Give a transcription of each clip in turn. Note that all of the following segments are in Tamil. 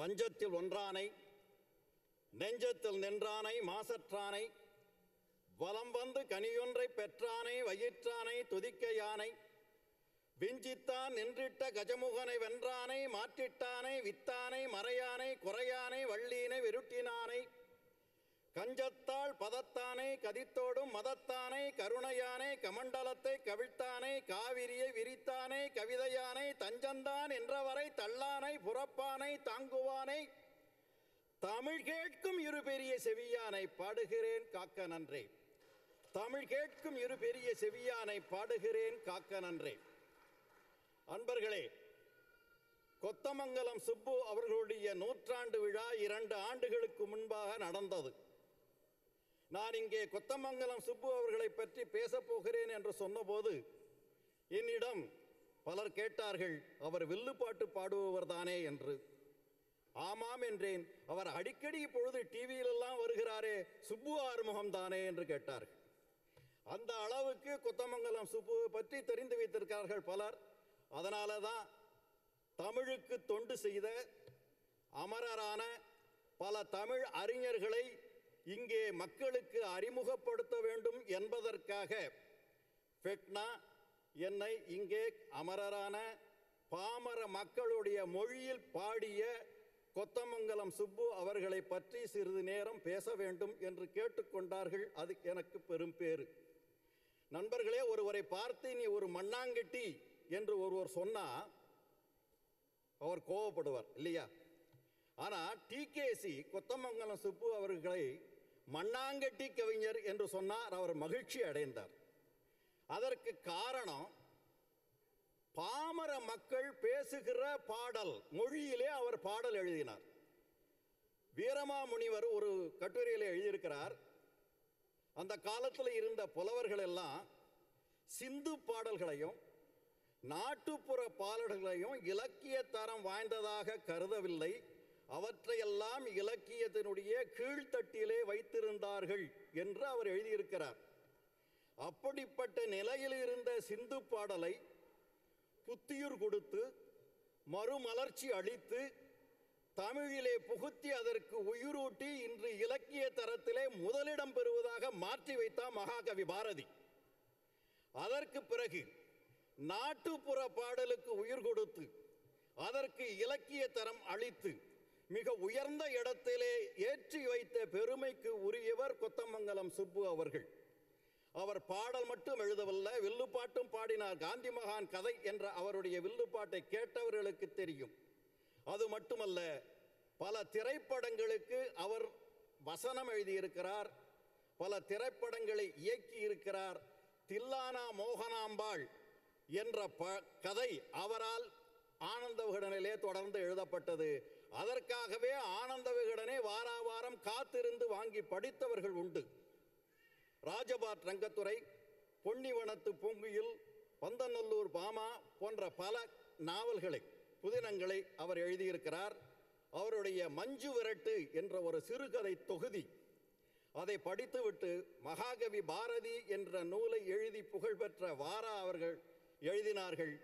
வஞ்சத்தில் ஒன்றானை நெஞ்சத்தில் நின்றானை மாசற்றானை வலம் வந்து கனியொன்றை பெற்றானை வயிற்றானை துதிக்க யானை விஞ்சித்தான் நின்றிட்ட கஜமுகனை வென்றானை மாற்றிட்டானை வித்தானை மறையானை குறையானை வள்ளீனை விருட்டினானை கஞ்சத்தாள் பதத்தானை கதித்தோடும் மதத்தானை கருணையானை கமண்டலத்தை கவிழ்த்தானை காவிரியை விரித்தானை கவிதையானை தஞ்சந்தான் என்றவரை தள்ளானை புறப்பானை தாங்குவானை. தமிழ் கேட்கும் இரு பெரிய செவியானை பாடுகிறேன் காக்க நன்றே. தமிழ் கேட்கும் இரு பெரிய செவியானை பாடுகிறேன் காக்க நன்றே. அன்பர்களே கொத்தமங்கலம் சுப்பு அவர்களுடைய நூற்றாண்டு விழா இரண்டு ஆண்டுகளுக்கு முன்பாக நடந்தது. நான் இங்கே கொத்தமங்கலம் சுப்பு அவர்களை பற்றி பேசப் போகிறேன் என்று சொன்னபோது என்னிடம் பலர் கேட்டார்கள் அவர் வில்லுப்பாட்டு பாடுபவர் தானே என்று. ஆமாம் என்றேன். அவர் அடிக்கடி இப்பொழுது டிவியிலெல்லாம் வருகிறாரே சுப்பு ஆறுமுகம் தானே என்று கேட்டார்கள். அந்த அளவுக்கு கொத்தமங்கலம் சுப்புவை பற்றி தெரிந்து வைத்திருக்கிறார்கள் பலர். அதனால தான் தமிழுக்கு தொண்டு செய்த அமரரான பல தமிழ் அறிஞர்களை இங்கே மக்களுக்கு அறிமுகப்படுத்த வேண்டும் என்பதற்காக ஃபெட்னா என்னை இங்கே அமரரான பாமர மக்களுடைய மொழியில் பாடிய கொத்தமங்கலம் சுப்பு அவர்களை பற்றி சிறிது நேரம் பேச வேண்டும் என்று கேட்டுக்கொண்டார்கள். அது எனக்கு பெரும் பேறு. நண்பர்களே ஒருவரை பார்த்து நீ ஒரு மண்ணாங்கட்டி என்று ஒருவர் சொன்னா அவர் கோவப்படுவார் இல்லையா? ஆனால் டிகேசி கொத்தமங்கலம் சுப்பு அவர்களை மண்ணாங்கட்டி கவிஞர் என்று சொன்னார் அவர் மகிழ்ச்சி அடைந்தார். அதற்கு காரணம் பாமர மக்கள் பேசுகிற பாடல் மொழியிலே அவர் பாடல் எழுதினார். வீரமாமுனிவர் ஒரு கட்டுரையில் எழுதியிருக்கிறார் அந்த காலத்தில் இருந்த புலவர்கள் எல்லாம் சிந்து பாடல்களையும் நாட்டுப்புற பாடல்களையும் இலக்கிய தரம் வாய்ந்ததாக கருதவில்லை. அவற்றையெல்லாம் இலக்கியத்தினுடைய கீழ்த்தட்டிலே வைத்திருந்தார்கள் என்று அவர் எழுதியிருக்கிறார். அப்படிப்பட்ட நிலையில் இருந்த சிந்து பாடலை புத்தியூர் கொடுத்து மறுமலர்ச்சி அளித்து தமிழிலே புகுத்தி அதற்கு உயிரூட்டி இன்று இலக்கிய தரத்திலே முதலிடம் பெறுவதாக மாற்றி வைத்தார் மகாகவி பாரதி. அதற்கு பிறகு நாட்டுப்புற பாடலுக்கு உயிர் கொடுத்து அதற்கு இலக்கிய தரம் அளித்து மிக உயர்ந்த இடத்திலே ஏற்றி வைத்த பெருமைக்கு உரியவர் கொத்தமங்கலம் சுப்பு அவர்கள். அவர் பாடல் மட்டும் எழுதவில்லை வில்லுப்பாட்டும் பாடினார். காந்தி மகான் கதை என்ற அவருடைய வில்லுப்பாட்டை கேட்டவர்களுக்கு தெரியும். அது மட்டுமல்ல பல திரைப்படங்களுக்கு அவர் வசனம் எழுதியிருக்கிறார் பல திரைப்படங்களை இயக்கி இருக்கிறார் தில்லானா மோகனாம்பாள் என்ற ப கதை அவரால் ஆனந்த விகடனிலே தொடர்ந்து எழுதப்பட்டது. அதற்காகவே ஆனந்த விகடனை வாரா வாரம் காத்திருந்து வாங்கி படித்தவர்கள் உண்டு. ராஜபாட் ரங்கத்துறை பொன்னிவனத்து பூங்குயில் பந்தநல்லூர் பாமா போன்ற பல நாவல்களை புதினங்களை அவர் எழுதியிருக்கிறார். அவருடைய மஞ்சு விரட்டு என்ற ஒரு சிறுகதை தொகுதி. அதை படித்துவிட்டு மகாகவி பாரதி என்ற நூலை எழுதி புகழ்பெற்ற வாரா அவர்கள் எழுதினார்கள்.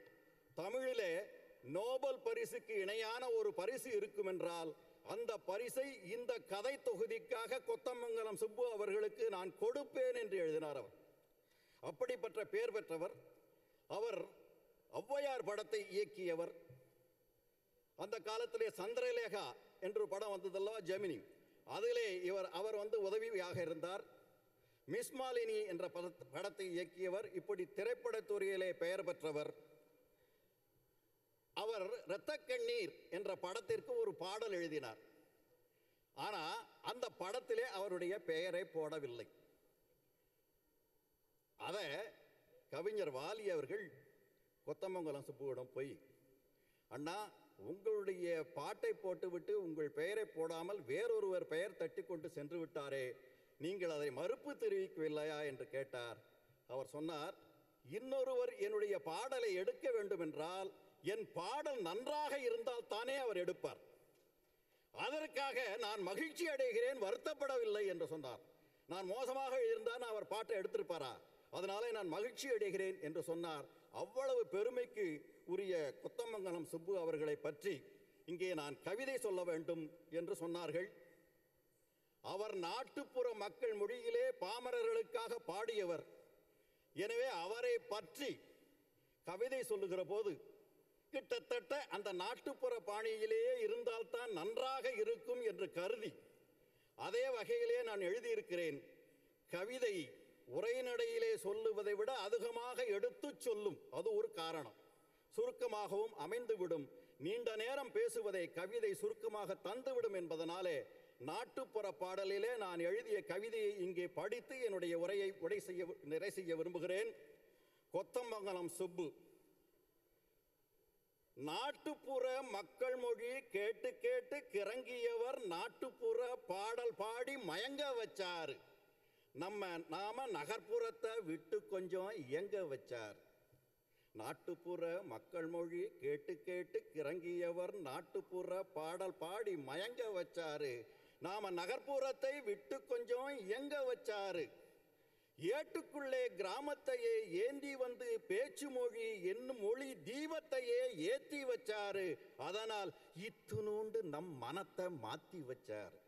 தமிழிலே நோபல் பரிசுக்கு இணையான ஒரு பரிசு இருக்குமென்றால் அந்த பரிசை இந்த கதை தொகுதிக்காக கொத்தமங்கலம் சுப்பு அவர்களுக்கு நான் கொடுப்பேன் என்று எழுதினார் அவர். அப்படிப்பட்ட பெயர் பெற்றவர் அவர் ஔவையார் படத்தை இயக்கியவர். அந்த காலத்திலே சந்திரலேகா என்று படம் வந்ததல்லவா? ஜெமினி. அதிலே இவர் அவர் வந்து உதவியாக இருந்தார். மிஸ்மாலினி என்ற படத்- படத்தை இயக்கியவர் இப்படி திரைப்படத் துறையிலே பெயர் பெற்றவர். அவர் இரத்தக்கண்ணீர் என்ற படத்திற்கு ஒரு பாடல் எழுதினார். ஆனால் அந்த படத்திலே அவருடைய பெயரை போடவில்லை. அதை கவிஞர் வாலி அவர்கள் கொத்தமங்கலம் சுப்புவிடம் போய் அண்ணா உங்களுடைய பாட்டை போட்டுவிட்டு உங்கள் பெயரை போடாமல் வேறொருவர் பெயர் தட்டி கொண்டு சென்று விட்டாரே நீங்கள் அதை மறுப்பு தெரிவிக்கவில்லையா? என்று கேட்டார். அவர் சொன்னார் இன்னொருவர் என்னுடைய பாடலை எடுக்க வேண்டும் என்றால் என் பாடல் நன்றாக இருந்தால் தானே அவர் எடுப்பார். அதற்காக நான் மகிழ்ச்சி அடைகிறேன் வருத்தப்படவில்லை என்று சொன்னார். நான் மோசமாக இருந்தால் அவர் பாட்டை எடுத்திருப்பாரா? அதனாலே நான் மகிழ்ச்சி அடைகிறேன் என்று சொன்னார். அவ்வளவு பெருமைக்கு உரிய கொத்தமங்கலம் சுப்பு அவர்களை பற்றி இங்கே நான் கவிதை சொல்ல வேண்டும் என்று சொன்னார்கள். அவர் நாட்டுப்புற மக்கள் மொழியிலே பாமரர்களுக்காக பாடியவர். எனவே அவரை பற்றி கவிதை சொல்லுகிற போது கிட்டத்தட்ட அந்த நாட்டுப்புற பாணியிலேயே இருந்தால்தான் நன்றாக இருக்கும் என்று கருதி அதே வகையிலே நான் எழுதியிருக்கிறேன். கவிதை உரைநடையிலே சொல்லுவதை விட அதிகமாக எடுத்துச் சொல்லும். அது ஒரு காரணம். சுருக்கமாகவும் அமைந்துவிடும். நீண்ட நேரம் பேசுவதை கவிதை சுருக்கமாக தந்துவிடும் என்பதனாலே நாட்டுப்புற பாடலிலே நான் எழுதிய கவிதையை இங்கே படித்து என்னுடைய உரையை உடை செய்ய நிறை செய்ய விரும்புகிறேன். கொத்தமங்கலம் சுப்பு. நாட்டுப்புற மக்கள் மொழி கேட்டு கேட்டு கிறங்கியவர் நாட்டுப்புற பாடல் பாடி மயங்க வச்சார். நம்ம நாம நகர்ப்புறத்தை விட்டு கொஞ்சம் இயங்க வச்சார். நாட்டுப்புற மக்கள் மொழி கேட்டு கேட்டு கிறங்கியவர் நாட்டுப்புற பாடல் பாடி மயங்க வச்சாரு. நாம நகர்ப்புறத்தை விட்டு கொஞ்சம் இயங்க வச்சாரு. ஏட்டுக்குள்ளே கிராமத்தையே ஏந்தி வந்து பேச்சு மொழி என்னும் மொழி தீபத்தையே ஏத்தி வச்சாரு. அதனால் இத்துணூண்டு நம் மனத்தை மாத்தி வச்சாரு.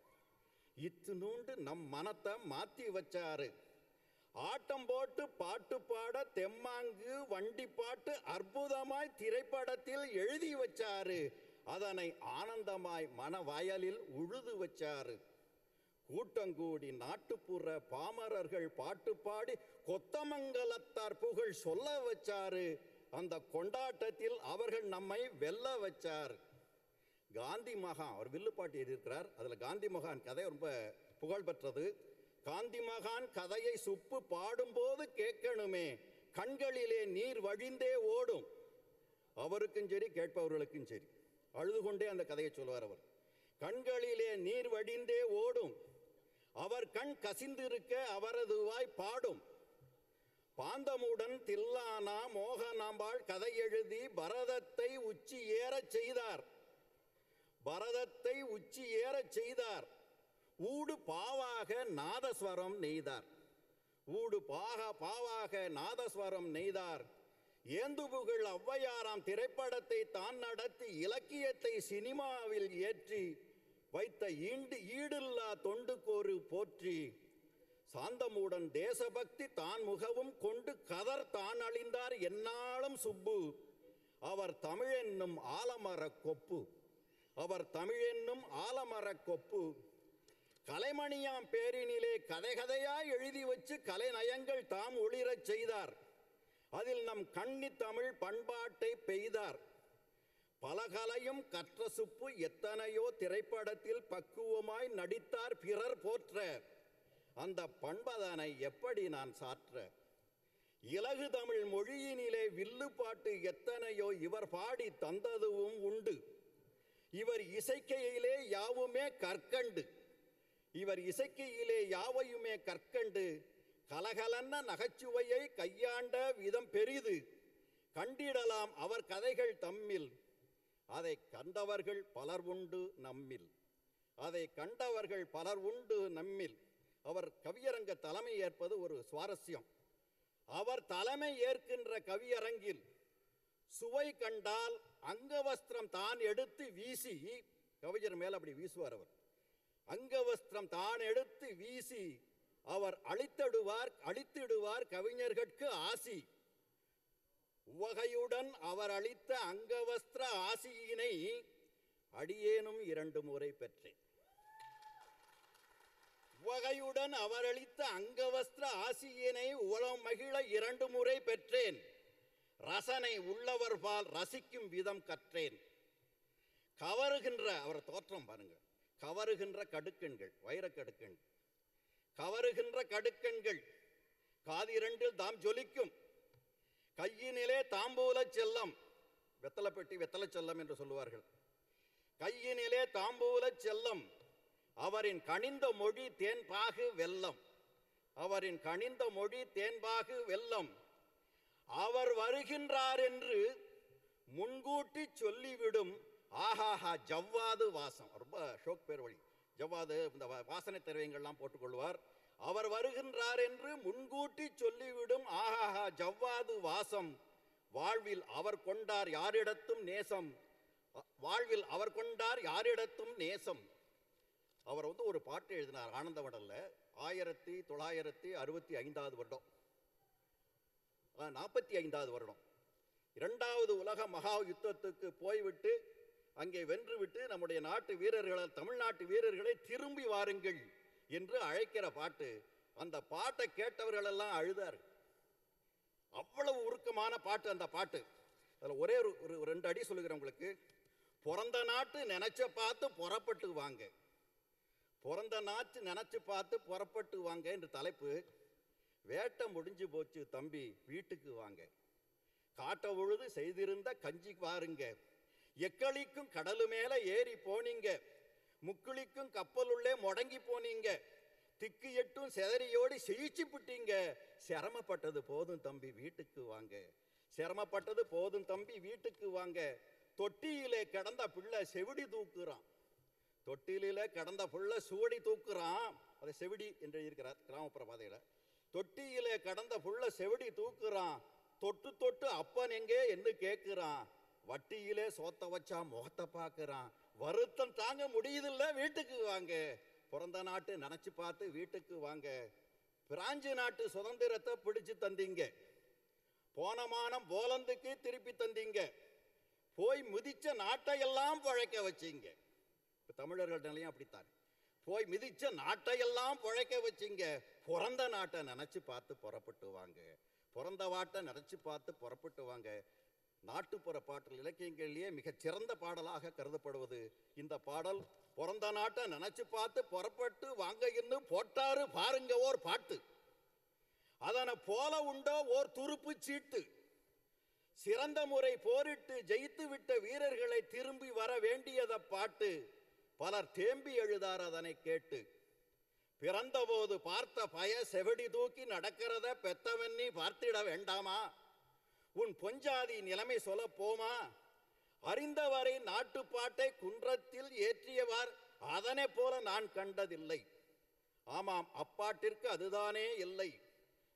இத்துணூண்டு நம் மனத்தை மாத்தி வச்சாரு. ஆட்டம் போட்டு பாட்டு பாட தெம்மாங்கு வண்டி பாட்டு அற்புதமாய் திரைப்படத்தில் எழுதி வச்சாரு. அதனை ஆனந்தமாய் மன வயலில் உழுது வச்சாரு. கூட்டங்கூடி நாட்டுப்புற பாமரர்கள் பாட்டு பாடி கொத்தமங்கலத்தார் புகழ் சொல்ல வச்சாரு. அந்த கொண்டாட்டத்தில் அவர்கள் நம்மை வெல்ல வச்சார். காந்தி மகான் அவர் வில்லுப்பாட்டு எழுதியிருக்கிறார். அதில் காந்தி மகான் கதை ரொம்ப புகழ் பெற்றது காந்தி மகான் கதையை சுப்பு பாடும்போது கேட்கணுமே. கண்களிலே நீர் வழிந்தே ஓடும். அவருக்கும் சரி கேட்பவர்களுக்கும் சரி. அழுது கொண்டே அந்த கதையை சொல்வார் அவர். கண்களிலே நீர் வடிந்தே ஓடும். அவர் கண் கசிந்திருக்க அவரது வாய் பாடும். பாந்தமுடன் தில்லானா மோகனாம்பாள் கதை எழுதி பரதத்தை உச்சி ஏறச் செய்தார். பரதத்தை உச்சி ஏறச் செய்தார். ஊடு பாவாக நாதஸ்வரம் நெய்தார். ஊடு பாக பாவாக நாதஸ்வரம் நெய்தார். ஏந்துபுகள் ஔவையாராம் திரைப்படத்தை தான் நடத்தி இலக்கியத்தை சினிமாவில் ஏற்றி வைத்த ஈண்டு ஈடில்லா தொண்டுக்கோரு போற்றி. சாந்தமுடன் தேசபக்தி தான் முகவும் கொண்டு கதர் தான் அழிந்தார் என்னாலும் சுப்பு. அவர் தமிழென்னும் ஆலமரக் கொப்பு. அவர் தமிழென்னும் ஆலமரக் கொப்பு. கலைமணியாம் பேரினிலே கதைகதையாய் எழுதி வச்சு கலைநயங்கள் தாம் ஒளிரச் செய்தார். அதில் நம் கன்னி தமிழ் பண்பாட்டை பெய்தார். பலகலையும் கற்ற சுப்பு எத்தனையோ திரைப்படத்தில் பக்குவமாய் நடித்தார் பிறர் போற்ற. அந்த பண்பதனை எப்படி நான் சாற்ற? இலகு தமிழ் மொழியினிலே வில்லுப்பாட்டு எத்தனையோ இவர் பாடி தந்ததுவும் உண்டு. இவர் இசைக்கையிலே யாவுமே கற்கண்டு. இவர் இசைக்கையிலே யாவையுமே கற்கண்டு. கலகலன்ன நகைச்சுவையை கையாண்ட விதம் பெரிது. கண்டிடலாம் அவர் கதைகள் தம்மில். அதை கண்டவர்கள் பலர் உண்டு நம்மில். அதை கண்டவர்கள் பலர் உண்டு நம்மில். அவர் கவியரங்க தலைமை ஏற்பது ஒரு சுவாரஸ்யம். அவர் தலைமை ஏற்கின்ற கவியரங்கில் சுவை கண்டால் அங்கவஸ்திரம் தான் எடுத்து வீசி கவிஞர் மேல் அப்படி வீசுவார் அவர். அங்கவஸ்திரம் தான் எடுத்து வீசி அவர் அழித்தடுவார் அழித்திடுவார் கவிஞர்கட்கு ஆசி. உவகையுடன் அவர் அளித்த அங்கவஸ்திர ஆசியினை அடியேனும் இரண்டு முறை பெற்றேன். உவகையுடன் அவர் அளித்த அங்கவஸ்திர ஆசியினை உளம் மகிழ இரண்டு முறை பெற்றேன். ரசனை உள்ளவர்பால் ரசிக்கும் விதம் கற்றேன். கவருகின்ற அவர் தோற்றம் பாருங்க. கவருகின்ற கடுக்கண்கள் வைரக்கடுக்கண்கள் கவருகின்ற கடுக்கண்கள் காதிரண்டில் தாம் ஜொலிக்கும். கையினிலே தாம்பூல செல்லம். வெத்தலை பெட்டி வெத்தலை செல்லம் என்று சொல்லுவார்கள். கையினிலே தாம்பூல செல்லம். அவரின் கனிந்த மொழி தேன்பாகு வெல்லம். அவரின் கனிந்த மொழி தேன்பாகு வெல்லம். அவர் வருகின்றார் என்று முன்கூட்டி சொல்லிவிடும். ஆஹாஹா ஜவ்வாது வாசம். ரொம்ப ஷோக் பேர் வழி ஜவ்வாது இந்த வா- வாசனை திரவியங்கள்லாம் போட்டுக்கொள்வார் அவர் வருகின்றார் என்று முன்கூட்டி சொல்லிவிடும் ஆஹாஹா ஜவ்வாது வாசம். வாழ்வில் அவர் கொண்டார் யாரிடத்தும் நேசம். வாழ்வில் அவர் கொண்டார் யாரிடத்தும் நேசம். அவர் வந்து ஒரு பாட்டு எழுதினார் ஆனந்தவடல்ல ஆயிரத்தி தொள்ளாயிரத்தி அறுபத்தி ஐந்தாவது வருடம். நாற்பத்தி ஐந்தாவது வருடம். இரண்டாவது உலக மகா யுத்தத்துக்கு போய்விட்டு அங்கே வென்றுவிட்டு நம்முடைய நாட்டு வீரர்களை தமிழ்நாட்டு வீரர்களை திரும்பி வாருங்கள். என்று அழைக்கிற பாட்டு அந்த பாட்டை கேட்டவர்கள் எல்லாம் அழுதார் அவ்வளவு உருக்கமான பாட்டு அந்த பாட்டு. அதில் ஒரே ஒரு ஒரு ரெண்டு அடி சொல்லுகிறேன் உங்களுக்கு. பிறந்த நாட்டு நினைச்ச பார்த்து புறப்பட்டு வாங்க. பிறந்த நாட்டு நினைச்சு பார்த்து புறப்பட்டு வாங்க என்று தலைப்பு. வேட்டை முடிஞ்சு போச்சு தம்பி வீட்டுக்கு வாங்க. காட்ட பொழுது செய்திருந்த கஞ்சி பாருங்க. எக்களிக்கும் கடலு மேலே ஏறி போனீங்க. முக்குளிக்கும் கப்பலுள்ளே முடங்கி போனீங்க. திக்கு எட்டும் செதறியோடு செயிச்சு புட்டீங்க. சிரமப்பட்டது போதும் தம்பி வீட்டுக்கு வாங்க. சிரமப்பட்டது போதும் தம்பி வீட்டுக்கு வாங்க. தொட்டியிலே கிடந்த பிள்ளை செவிடி தூக்குறான். தொட்டிலில கிடந்த புள்ள சுவடி தூக்குறான். அதை செவிடி என்று இருக்கிறார் கிராமப்புற பாதையில. தொட்டியிலே கடந்த புள்ள செவிடி தூக்குறான். தொட்டு தொட்டு அப்பன் எங்கே என்று கேட்குறான் வட்டியிலே சோத்த வச்சா முகத்தை பார்க்குறான். வருத்தம் தாங்க முடியுதில்ல வீட்டுக்கு வாங்க. பிறந்த நாட்டு நினச்சி பார்த்து வீட்டுக்கு வாங்க. பிராஞ்சு நாட்டு சுதந்திரத்தை பிடிச்சு தந்தீங்க. போன மானம் போலந்துக்கு திருப்பி தந்தீங்க. போய் மிதிச்ச நாட்டையெல்லாம் பழைக்க வச்சீங்க. இப்போ தமிழர்கள் நிலையம் அப்படித்தான். போய் மிதிச்ச நாட்டையெல்லாம் பழைக்க வச்சிங்க. பிறந்த நாட்டை நினச்சி பார்த்து புறப்பட்டு வாங்க. பிறந்த வாட்டை நினைச்சு பார்த்து புறப்பட்டு வாங்க. நாட்டுப்புற பாடல் இலக்கியங்களிலேயே மிகச் சிறந்த பாடலாக கருதப்படுவது. இந்த பாடல் பிறந்த நாட்டை நினைச்சு பார்த்து புறப்பட்டு வாங்க இன்னும் போட்டாரு பாருங்க ஓர் பாட்டு. அதனை போல உண்டோ ஓர் துருப்பு சீட்டு. சிறந்த முறை போரிட்டு ஜெயித்து விட்ட வீரர்களை திரும்பி வர வேண்டியத பாட்டு. பலர் தேம்பி எழுதார் அதனை கேட்டு. பிறந்தபோது பார்த்த பய செவடி தூக்கி நடக்கிறத பெத்தவன்னி பார்த்திட வேண்டாமா? உன் பொஞ்சாதி நிலைமை சொல்ல போமா? அறிந்தவரை நாட்டுப்பாட்டை குன்றத்தில் ஏற்றியவர் அதனை போல நான் கண்டதில்லை. ஆமாம் அப்பாட்டிற்கு அதுதானே இல்லை.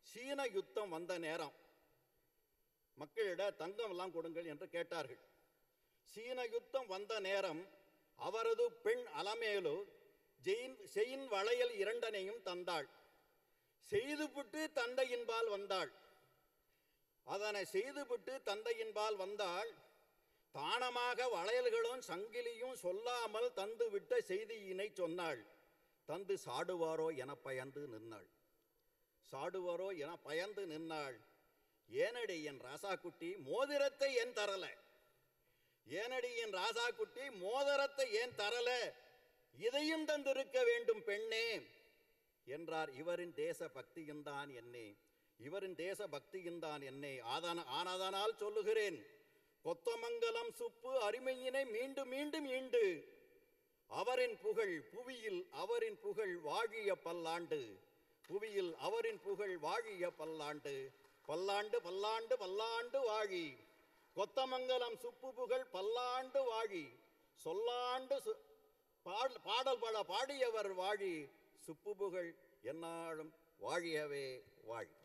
சீன யுத்தம் வந்த நேரம். மக்களிட தங்கம் எல்லாம் கொடுங்கள் என்று கேட்டார்கள். சீன யுத்தம் வந்த நேரம் அவரது பெண் அலமேலு ஜெயின் செயின் வளையல் இரண்டனையும் தந்தாள். செய்துவிட்டு தந்தையின்பால் வந்தாள். அதனை செய்துவிட்டு தந்தையின்பால் வந்தாள் தானமாக வளையல்களும் சங்கிலியும் சொல்லாமல் தந்துவிட்ட செய்தியினை சொன்னாள். தந்து சாடுவாரோ என பயந்து நின்னாள். சாடுவாரோ என பயந்து நின்னாள். ஏனடி என் ராசாக்குட்டி மோதிரத்தை ஏன் தரல? ஏனடி என் ராசாக்குட்டி மோதிரத்தை ஏன் தரல? இதையும் தந்திருக்க வேண்டும் பெண்ணே என்றார் இவரின் தேச பக்தியும்தான் என்னே. இவரின் தேச பக்தியின்தான் என்னை ஆதான ஆனாதனால் சொல்லுகிறேன். கொத்தமங்கலம் சுப்பு அருமையினை மீண்டும் மீண்டும் ஈண்டு. அவரின் புகழ் புவியில் அவரின் புகழ் வாழிய பல்லாண்டு. புவியில் அவரின் புகழ் வாழிய பல்லாண்டு. பல்லாண்டு பல்லாண்டு பல்லாண்டு வாழி. கொத்தமங்கலம் சுப்பு புகழ் பல்லாண்டு வாழி. சொல்லாண்டு சு- பாடல் பாடல் பல பாடியவர் வாழி. சுப்பு புகழ் என்னாலும் வாழியவே வாழி.